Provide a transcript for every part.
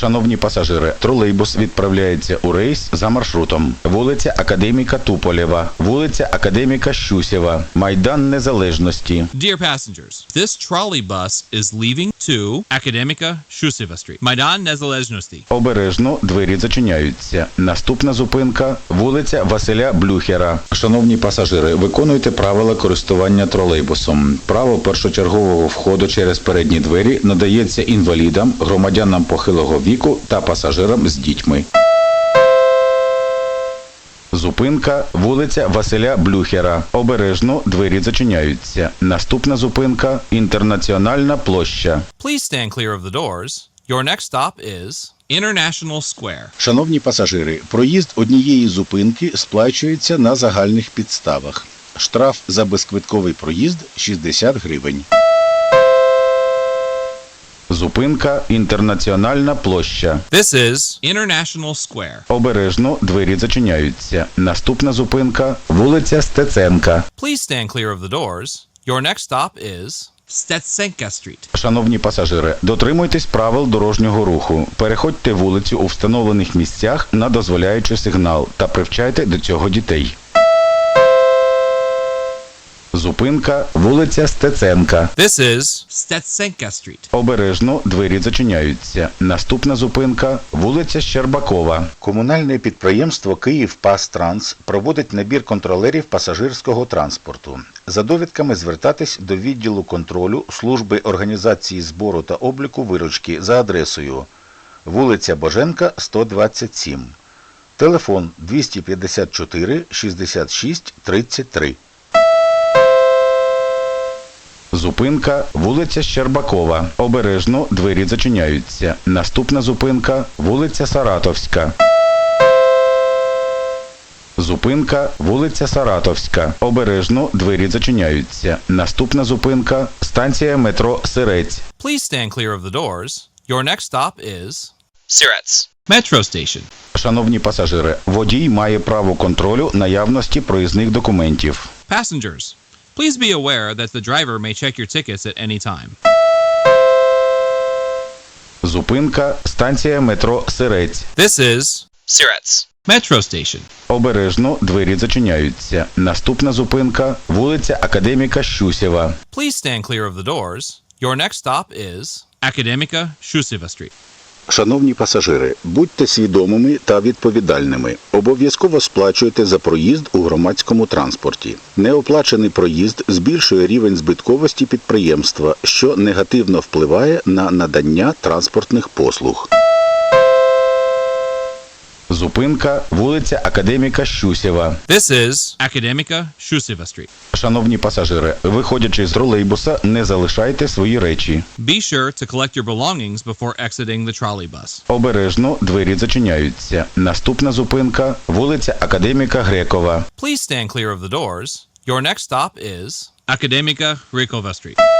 Шановні пасажири, тролейбус відправляється у рейс за маршрутом: вулиця Академіка Туполєва, вулиця Академіка Щусєва, Майдан Незалежності. Dear passengers, this trolley bus is leaving to академіка Shuseva Street, Майдан Незалежності. Обережно двері зачиняються. Наступна зупинка вулиця Василя Блюхера. Шановні пасажири, виконуйте правила користування тролейбусом. Право першочергового входу через передні двері надається інвалідам, громадянам похилого віку та пасажирам з дітьми. Зупинка вулиця Василя Блюхера. Обережно двері зачиняються. Наступна зупинка Інтернаціональна площа. Please stand clear of the doors. Your next stop is International Square. Шановні пасажири, проїзд однієї зупинки сплачується на загальних підставах. Штраф за безквитковий проїзд 60 гривень. Зупинка Інтернаціональна площа. This is International Square. Обережно двері зачиняються. Наступна зупинка вулиця Стеценка. Please stand clear of the doors. Your next stop is Stetsenka Street. Шановні пасажири, дотримуйтесь правил дорожнього руху. Переходьте вулицю у встановлених місцях на дозволяючий сигнал та привчайте до цього дітей. Зупинка вулиця Стеценка. This is Stetsenka Street. Обережно двері зачиняються. Наступна зупинка вулиця Щербакова. Комунальне підприємство Київ Транс проводить набір контролерів пасажирського транспорту. За довідками звертатись до відділу контролю служби організації збору та обліку виручки за адресою вулиця Боженка, 127. Телефон 254 66 33. Зупинка вулиця Щербакова. Обережно двері зачиняються. Наступна зупинка вулиця Саратовська. Зупинка вулиця Саратовська. Обережно двері зачиняються. Наступна зупинка станція метро Сирець. Please stand clear of the doors. Your next stop is Sirets. Metro Station. Шановні пасажири, водій має право контролю наявності проїзних документів. Passengers, please be aware that the driver may check your tickets at any time. Зупинка станція метро Сирець. This is Sirets. Metro Station. Обережно двері зачиняються. Наступна зупинка вулиця Академіка Щусєва. Please stand clear of the doors. Your next stop is Akademika Shuseva Street. Шановні пасажири, будьте свідомими та відповідальними. Обов'язково сплачуйте за проїзд у громадському транспорті. Неоплачений проїзд збільшує рівень збитковості підприємства, що негативно впливає на надання транспортних послуг. Зупинка вулиця Академіка Щусєва. This is Akademika Shuseva Street. Шановні пасажири, виходячи з тролейбуса, не залишайте свої речі. Be sure to collect your belongings before exiting the trolley bus. Обережно двері зачиняються. Наступна зупинка вулиця Академіка Грекова. Please stand clear of the doors. Your next stop is Akademika Rykova Street.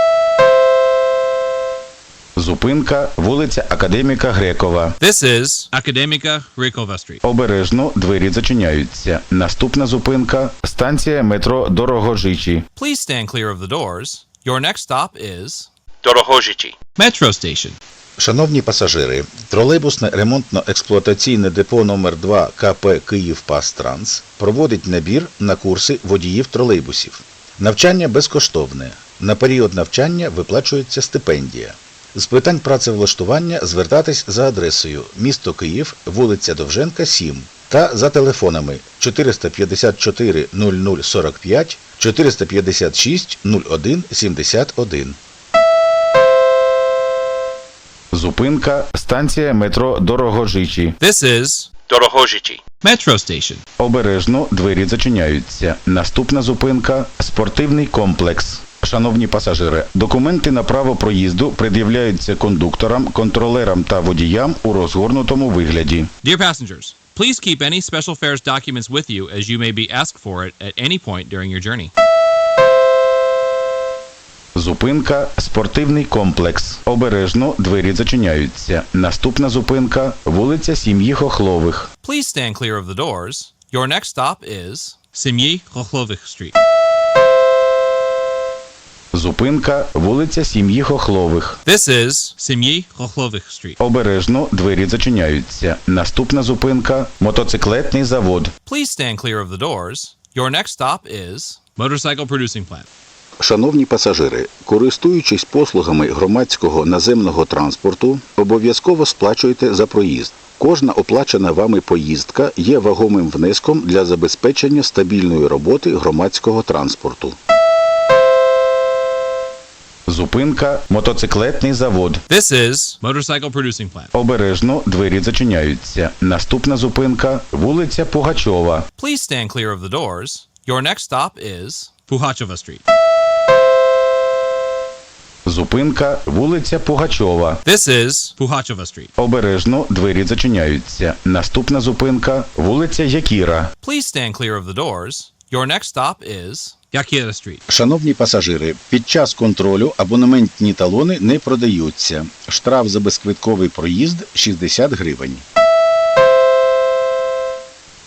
Зупинка вулиця Академіка Грекова. This is Akademika Rykova Street. Обережно двері зачиняються. Наступна зупинка станція метро Дорогожичі. Please stand clear of the doors. Your next stop is Dorohojici. Metro Station. Шановні пасажири, тролейбусне ремонтно-експлуатаційне депо номер 2 КП Київ Транс проводить набір на курси водіїв тролейбусів. Навчання безкоштовне. На період навчання виплачується стипендія. З питань працевлаштування звертатись за адресою місто Київ, вулиця Довженка, 7 та за телефонами 454 0045 456 01 71. Зупинка станція метро Дорогожичі. This is Dorohojici. Metro Station. Обережно двері зачиняються. Наступна зупинка спортивний комплекс. Шановні пасажири, документи на право проїзду пред'являються кондукторам, контролерам та водіям у розгорнутому вигляді. Dear passengers, please keep any special fares documents with you as you may be asked for it at any point during your journey. Зупинка спортивний комплекс. Обережно двері зачиняються. Наступна зупинка вулиця сім'ї Хохлових. Please stand clear of the doors. Your next stop is Semyi Khokhlovich Street. Зупинка вулиця Сім'ї Хохлових. This is Semyi Khokhlovich Street. Обережно двері зачиняються. Наступна зупинка мотоциклетний завод. Please stand clear of the doors. Your next stop is Motorcycle Producing Plant. Шановні пасажири, користуючись послугами громадського наземного транспорту, обов'язково сплачуйте за проїзд. Кожна оплачена вами поїздка є вагомим внеском для забезпечення стабільної роботи громадського транспорту. Зупинка мотоциклетний завод. This is Motorcycle Producing Plant. Обережно двері зачиняються. Наступна зупинка вулиця Пугачова. Please stand clear of the doors. Your next stop is Puhacheva Street. Зупинка вулиця Пугачова. This is Puhacheva Street. Обережно двері зачиняються. Наступна зупинка вулиця Якіра. Please stand clear of the doors. Your next stop is. Шановні пасажири, під час контролю абонементні талони не продаються. Штраф за безквитковий проїзд 60 гривень.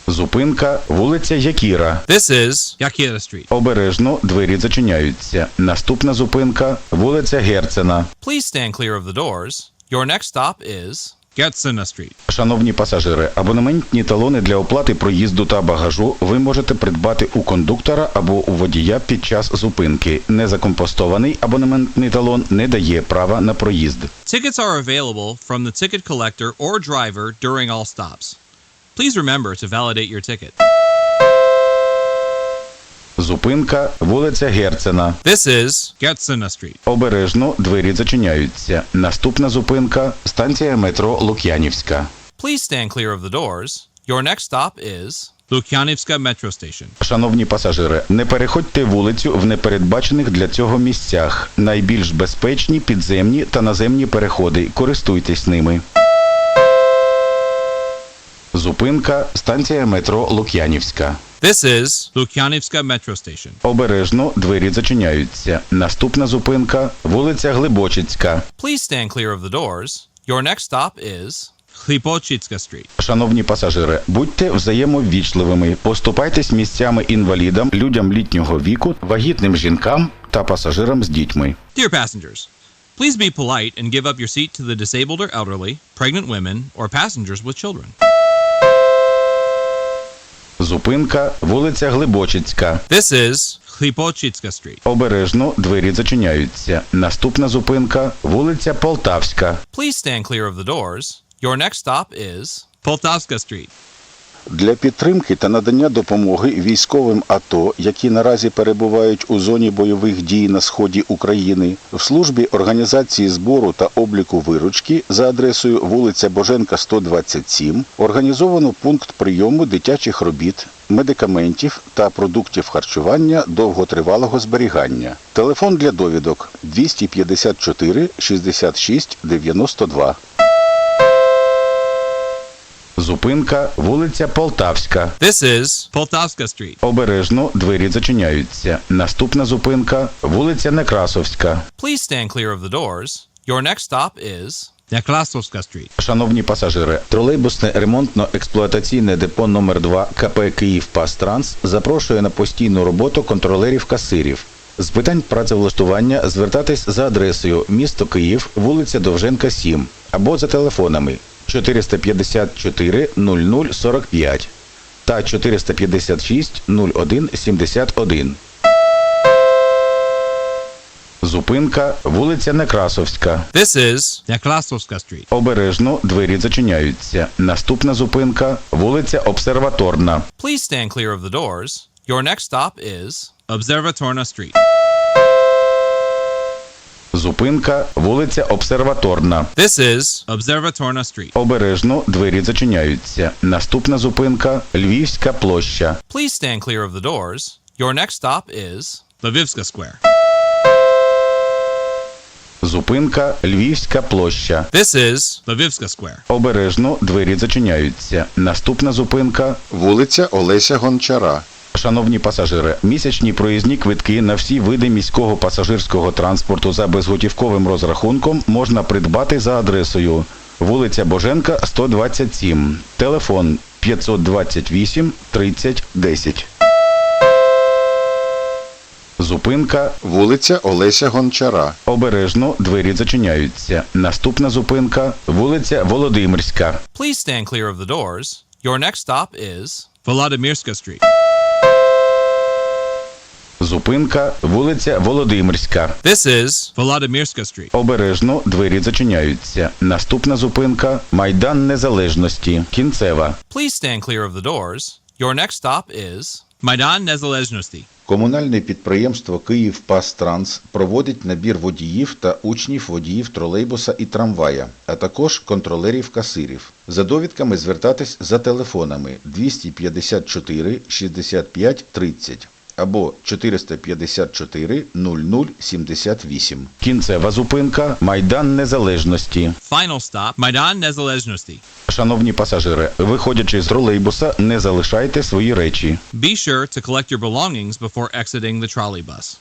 Зупинка вулиця Якіра. This is Yakira Street. Обережно двері зачиняються. Наступна зупинка вулиця Герцена. Please stand clear of the doors. Your next stop is Gertsena стріт. Шановні пасажири, абонементні талони для оплати проїзду та багажу ви можете придбати у кондуктора або у водія під час зупинки. Незакомпостований абонементний талон не дає права на проїзд. Tickets are available from the ticket collector or driver during all stops. Please remember to validate your ticket. Зупинка вулиця Герцена. This is Gertsena Street. Обережно двері зачиняються. Наступна зупинка станція метро Лук'янівська. Please stand clear of the doors. Your next stop is Lukyanivska Metro Station. Шановні пасажири, не переходьте вулицю в непередбачених для цього місцях. Найбільш безпечні підземні та наземні переходи. Користуйтесь ними. Зупинка станція метро Лук'янівська. This is Lukyanivska Metro Station. Обережно двері зачиняються. Наступна зупинка вулиця Глибочицька. Please stand clear of the doors. Your next stop is Khlipochitska Street. Шановні пасажири, будьте взаємоввічливими, поступайтесь місцями інвалідам, людям літнього віку, вагітним жінкам та пасажирам з дітьми. Dear passengers, please be polite and give up your seat to the disabled or elderly, pregnant women, or passengers with children. Зупинка вулиця Глибочицька. This is Khlipochitska Street. Обережно двері зачиняються. Наступна зупинка вулиця Полтавська. Please stand clear of the doors. Your next stop is Poltavska Street. Для підтримки та надання допомоги військовим АТО, які наразі перебувають у зоні бойових дій на сході України, в службі організації збору та обліку виручки за адресою вулиця Боженка 127 організовано пункт прийому дитячих робіт, медикаментів та продуктів харчування довготривалого зберігання. Телефон для довідок 254 66 92. Зупинка вулиця Полтавська. This is Poltavska Street. Обережно двері зачиняються. Наступна зупинка вулиця Некрасовська. Please stand clear of the doors. Your next stop is Neklasovska Street. Шановні пасажири, тролейбусне ремонтно-експлуатаційне депо номер 2 КП Київ Пастранс запрошує на постійну роботу контролерів-касирів. З питань працевлаштування звертатись за адресою місто Київ, вулиця Довженка 7 або за телефонами 454 00 45 та 456 01 71. Зупинка вулиця Некрасовська. This is Neklasovska Street. Обережно двері зачиняються. Наступна зупинка вулиця Обсерваторна. Please stand clear of the doors. Your next stop is Observatorna Street. Зупинка вулиця Обсерваторна. This is Observatorna Street. Обережно двері зачиняються. Наступна зупинка Львівська площа. Please stand clear of the doors. Your next stop is Lvivska Square. Зупинка Львівська площа. This is Lvivska Square. Обережно двері зачиняються. Наступна зупинка Вулиця Олеся Гончара. Шановні пасажири, місячні проїзні квитки на всі види міського пасажирського транспорту за безготівковим розрахунком можна придбати за адресою вулиця Боженка, 127, телефон 528 30 10. Зупинка Вулиця Олеся Гончара. Обережно двері зачиняються. Наступна зупинка вулиця Володимирська. Please stand clear of the doors. Your next stop is Volodymyrska Street. Зупинка вулиця Володимирська. This is Volodymyrska Street. Обережно двері зачиняються. Наступна зупинка Майдан Незалежності. Кінцева. Please stand clear of the doors. Your next stop is Maidan Nezalezhnosti. Комунальне підприємство «Київпастранс» проводить набір водіїв та учнів водіїв тролейбуса і трамвая, а також контролерів-касирів. За довідками звертатись за телефонами 254 65 30 або 454 00 78. Кінцева зупинка Майдан Незалежності. Final stop Майдан Незалежності. Шановні пасажири, виходячи з тролейбуса, не залишайте свої речі. Be sure to collect your belongings before exiting the trolley bus.